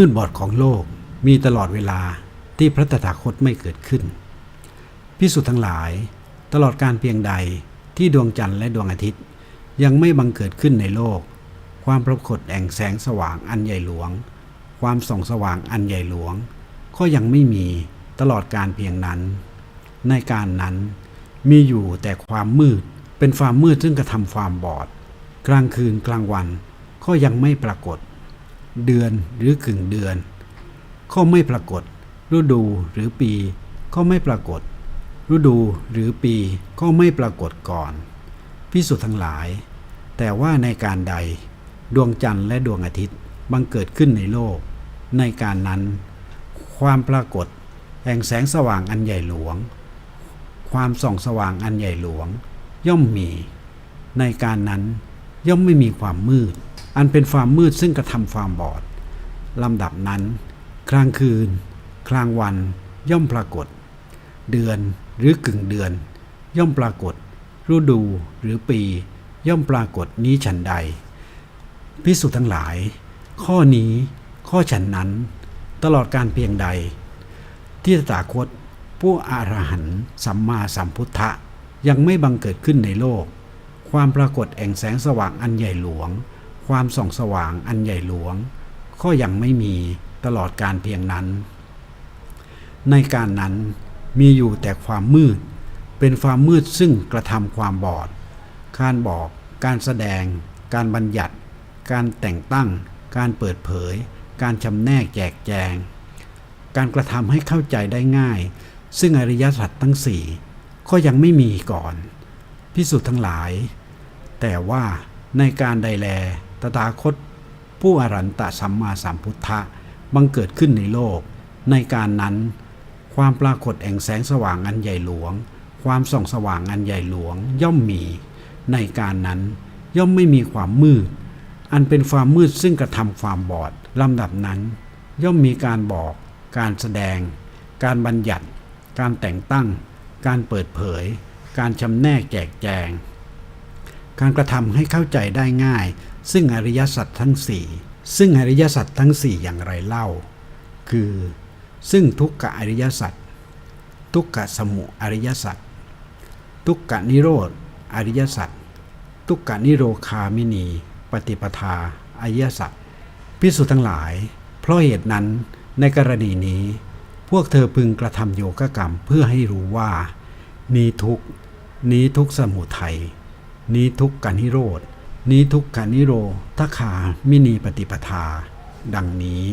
มืดบอดของโลกมีตลอดเวลาที่พระตถาคตไม่เกิดขึ้น พิสุทั้งหลาย ตลอดการเพียงใดที่ดวงจันทร์และดวงอาทิตย์ ยังไม่บังเกิดขึ้นในโลก ความปรากฏแห่งแสงสว่างอันใหญ่หลวง ความส่องสว่างอันใหญ่หลวง ก็ยังไม่มีตลอดการเพียงนั้น ในการนั้นมีอยู่แต่ความมืดเป็นความมืดซึ่งกระทำความบอด กลางคืนกลางวันก็ยังไม่ปรากฏ เดือนหรือกึ่งเดือน ก็ไม่ปรากฏ ฤดูหรือปี ก็ไม่ปรากฏ ฤดูหรือปีก็ไม่ปรากฏก่อนพิสุทธ์ทั้งหลาย แต่ว่าในการใด ดวงจันทร์และดวงอาทิตย์บังเกิดขึ้นในโลก ในการนั้น ความปรากฏแห่งแสงสว่างอันใหญ่หลวง ความส่องสว่างอันใหญ่หลวง ย่อมมี ในการนั้นย่อมไม่มีความมืด อันเป็นความมืดซึ่งกระทำความบอดลำดับนั้น กลางคืน กลางวัน ย่อมปรากฏ เดือนหรือกึ่งเดือน ย่อมปรากฏ ฤดูหรือปี ย่อมปรากฏนี้ฉันใด พิสุทั้งหลาย ข้อนี้ข้อฉันนั้น ตลอดการเพียงใด ที่ตถาคตผู้อรหันต์สัมมาสัมพุทธะยังไม่บังเกิดขึ้นในโลก ความปรากฏแห่งแสงสว่างอันใหญ่หลวง ความส่องสว่างอันใหญ่หลวง ก็ยังไม่มีตลอดการเพียงนั้น ในการนั้นมีอยู่แต่ความมืด เป็นความมืดซึ่งกระทำความบอด การบอก การแสดง การบัญญัติ การแต่งตั้ง การเปิดเผย การชำแนกแจกแจง การกระทำให้เข้าใจได้ง่าย ซึ่งอริยสัจทั้งสี่ก็ยังไม่มีก่อนพิสุทธ์ทั้งหลาย แต่ว่าในการใดแล ตถาคต ผู้อรันตสัมมาสัมพุทธะบังเกิดขึ้นในโลก ในการนั้น ความปรากฏแห่งแสงสว่างอันใหญ่หลวง ความส่องสว่างอันใหญ่หลวง ย่อมมี ในการนั้น ย่อมไม่มีความมืด อันเป็นความมืดซึ่งกระทำความบอดลำดับนั้น ย่อมมีการบอก การแสดง การบัญญัติ การแต่งตั้ง การเปิดเผย การชำแนกแจกแจง การกระทำให้เข้าใจได้ง่าย ซึ่งอริยสัจทั้งสี่ซึ่งอริยสัจทั้งสี่อย่างไรเล่า คือ ซึ่งทุกขอริยสัจทุกขสมุอริยสัจทุกขนิโรธอริยสัจทุกขนิโรคามินี ปฏิปทาอริยสัจพิสุทั้งหลาย เพราะเหตุนั้นในกรณีนี้ พวกเธอพึงกระทำโยกกรรมเพื่อให้รู้ว่า นี้ทุกนี้ทุกสมุทัย นี้ทุกข์กานิโรธนี้ทุกข์กานิโรธคามินีปฏิปทา ดังนี้